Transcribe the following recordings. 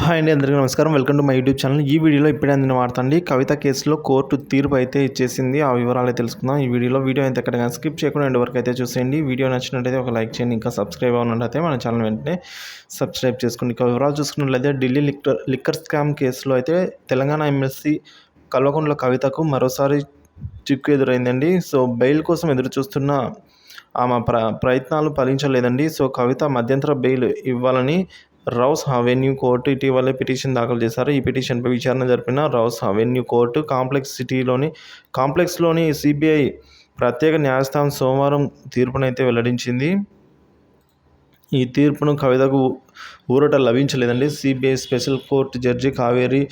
Hi అండి అందరికీ నమస్కారం. Welcome to my YouTube channel. ఈ వీడియోలో ఇప్పుడే అందిన వార్త అండి. కవిత కేసులో కోర్టు తీర్పు అయితే ఇచ్చేసింది. ఆ వివరాలు తెలుసుకుందాం. ఈ వీడియోలో వీడియో అయితే ఎక్కడ స్కిప్ చేయకుండా ఎండ్ వరకు అయితే చూసేయండి. వీడియో నచ్చినట్టయితే ఒక లైక్ చేయండి. ఇంకా సబ్స్క్రైబ్ అవునట్టయితే మన ఛానల్ వెంటనే సబ్స్క్రైబ్ చేసుకోండి. ఇక వివరాలు చూసుకున్నట్లయితే ఢిల్లీ లిక్కర్ లిక్కర్ స్కామ్ కేసులో అయితే తెలంగాణ ఎమ్మెల్సీ కల్వకుంట్ల కవితకు మరోసారి చిక్కు ఎదురైందండి. సో బెయిల్ కోసం ఎదురు చూస్తున్న ఆమె ప్ర ప్రయత్నాలు ఫలించలేదండి. సో కవిత మధ్యంతర బెయిల్ ఇవ్వాలని రౌస్ అవెన్యూ కోర్టు ఇటీవలే పిటిషన్ దాఖలు చేశారు. ఈ పిటిషన్పై విచారణ జరిపిన రౌస్ అవెన్యూ కోర్టు కాంప్లెక్స్ సిటీలోని కాంప్లెక్స్లోని సిబిఐ ప్రత్యేక న్యాయస్థానం సోమవారం తీర్పునైతే వెల్లడించింది. ఈ తీర్పును కవితకు ఊరట లభించలేదండి. CBI special court judge Kaveri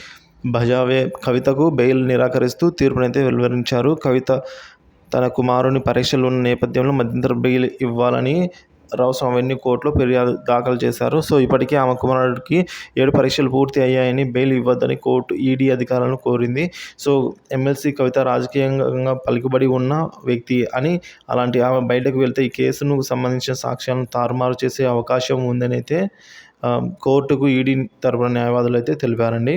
Baweja కవితకు బెయిల్ నిరాకరిస్తూ తీర్పునైతే వెలువరించారు. కవిత తన కుమారుని పరీక్షలు ఉన్న నేపథ్యంలో మధ్యంతర బెయిల్ ఇవ్వాలని రౌస్ అవెన్యూ కోర్టులో ఫిర్యాదు దాఖలు చేశారు? సో ఇప్పటికే ఆమె కుమారుడికి ఏడు పరీక్షలు పూర్తి అయ్యాయని బెయిల్ ఇవ్వద్దని కోర్టు ఈడీ అధికారులను కోరింది. సో ఎమ్మెల్సీ కవిత రాజకీయంగా పలుకుబడి ఉన్న వ్యక్తి అని అలాంటి ఆమె బయటకు వెళ్తే ఈ కేసును సంబంధించిన సాక్ష్యాలను తారుమారు చేసే అవకాశం ఉందని అయితే కోర్టుకు ఈడీ తరపున న్యాయవాదులు అయితే తెలిపారండి.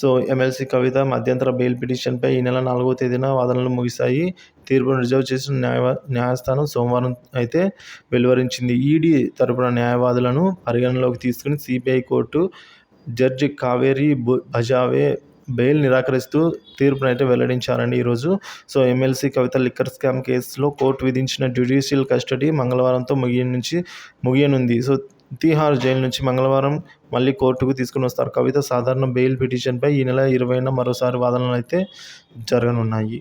సో ఎమ్మెల్సీ కవిత మధ్యంతర బెయిల్ పిటిషన్పై ఈ నెల నాలుగవ తేదీన వాదనలు ముగిశాయి. తీర్పును రిజర్వ్ చేసిన న్యాయ న్యాయస్థానం సోమవారం అయితే వెలువరించింది. ఈడీ తరపున న్యాయవాదులను పరిగణనలోకి తీసుకుని CBI court judge Kaveri భజావే bail నిరాకరిస్తూ తీర్పునైతే వెల్లడించారండి ఈరోజు so MLC Kavitha liquor scam కేసులో కోర్టు విధించిన జ్యుడిషియల్ కస్టడీ మంగళవారంతో ముగియనుంచి ముగియనుంది. సో తిహార్ జైలు నుంచి మంగళవారం మళ్ళీ కోర్టుకు తీసుకుని వస్తారు. కవిత సాధారణ బెయిల్ పిటిషన్పై ఈ నెల ఇరవైన మరోసారి వాదనలు అయితే జరగనున్నాయి.